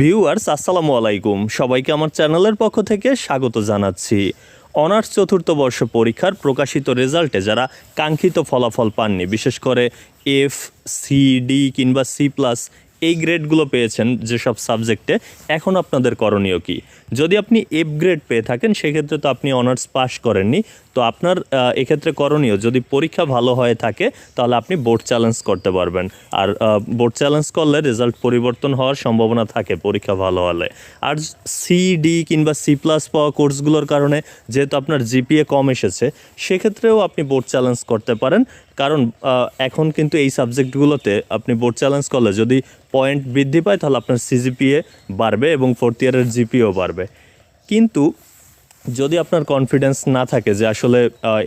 Viewers আসসালামু আলাইকুম। সবাইকে আমার চ্যানেলের পক্ষ থেকে স্বাগত জানাচ্ছি। অনার্স চতুর্থ বর্ষ পরীক্ষার প্রকাশিত রেজাল্টে যারা কাঙ্ক্ষিত ফলাফল পাননি, বিশেষ করে এফ সি ডি কিংবা সি প্লাস এই গ্রেডগুলো পেয়েছেন যেসব সাবজেক্টে, এখন আপনাদের করণীয় কি? যদি আপনি এফ গ্রেড পেয়ে থাকেন, সেক্ষেত্রে তো আপনি অনার্স পাস করেননি। তো আপনার এক্ষেত্রে করণীয়, যদি পরীক্ষা ভালো হয়ে থাকে, তাহলে আপনি বোর্ড চ্যালেঞ্জ করতে পারবেন। আর বোর্ড চ্যালেঞ্জ করলে রেজাল্ট পরিবর্তন হওয়ার সম্ভাবনা থাকে পরীক্ষা ভালো হলে। আর সি ডি কিংবা সি প্লাস পাওয়া কোর্সগুলোর কারণে, যেহেতু আপনার জিপিএ কম এসেছে, সেক্ষেত্রেও আপনি বোর্ড চ্যালেঞ্জ করতে পারেন। কারণ এখন কিন্তু এই সাবজেক্টগুলোতে আপনি বোর্ড চ্যালেঞ্জ করলে যদি পয়েন্ট বৃদ্ধি পায় তাহলে আপনার সিজিপিএ বাড়বে এবং ফোর্থ ইয়ারের জিপিও বাড়বে। কিন্তু যদি আপনার কনফিডেন্স না থাকে যে আসলে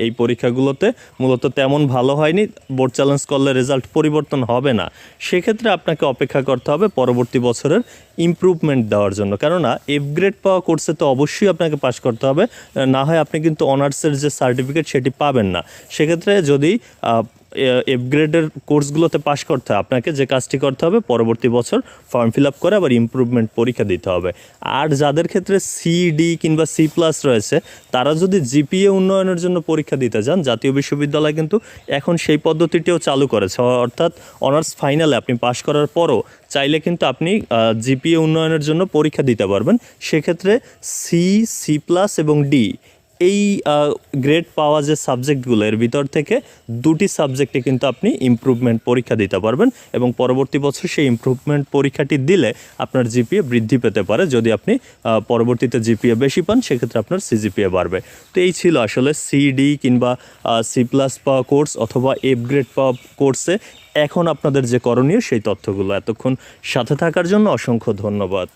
এই পরীক্ষাগুলোতে মূলত তেমন ভালো হয়নি বোর্ড চ্যালেঞ্জ করলে রেজাল্ট পরিবর্তন হবে না, সেক্ষেত্রে আপনাকে অপেক্ষা করতে হবে পরবর্তী বছরের ইমপ্রুভমেন্ট দেওয়ার জন্য। কেননা এফ গ্রেড পাওয়া কোর্সে তো অবশ্যই আপনাকে পাশ করতে হবে, না হয় আপনি কিন্তু অনার্সের যে সার্টিফিকেট সেটি পাবেন না। সেক্ষেত্রে যদি আহ, এফ গ্রেডের কোর্সগুলোতে পাশ করতে হয়। আপনাকে যে কাজটি করতে হবে পরবর্তী বছর ফর্ম ফিল আপ করে আবার ইমপ্রুভমেন্ট পরীক্ষা দিতে হবে। আর যাদের ক্ষেত্রে সি ডি কিংবা সি প্লাস রয়েছে তারা যদি জিপিএ উন্নয়নের জন্য পরীক্ষা দিতে যান জাতীয় বিশ্ববিদ্যালয় কিন্তু এখন সেই পদ্ধতিটিও চালু করেছে। অর্থাৎ অনার্স ফাইনালে আপনি পাশ করার পরও চাইলে কিন্তু আপনি জিপিএ উন্নয়নের জন্য পরীক্ষা দিতে পারবেন। সেক্ষেত্রে সি সি প্লাস এবং ডি এই গ্রেড পাওয়া যে সাবজেক্টগুলো এর ভিতর থেকে দুটি সাবজেক্টে কিন্তু আপনি ইমপ্রুভমেন্ট পরীক্ষা দিতে পারবেন এবং পরবর্তী বছর সেই ইমপ্রুভমেন্ট পরীক্ষাটি দিলে আপনার জিপিএ বৃদ্ধি পেতে পারে। যদি আপনি পরবর্তীতে জিপিএ বেশি পান, সেক্ষেত্রে আপনার সিজিপিএ বাড়বে। তো এই ছিল আসলে সিডি কিংবা সি প্লাস পাওয়া কোর্স অথবা এফ গ্রেড পাওয়া কোর্সে এখন আপনাদের যে করণীয় সেই তথ্যগুলো। এতক্ষণ সাথে থাকার জন্য অসংখ্য ধন্যবাদ।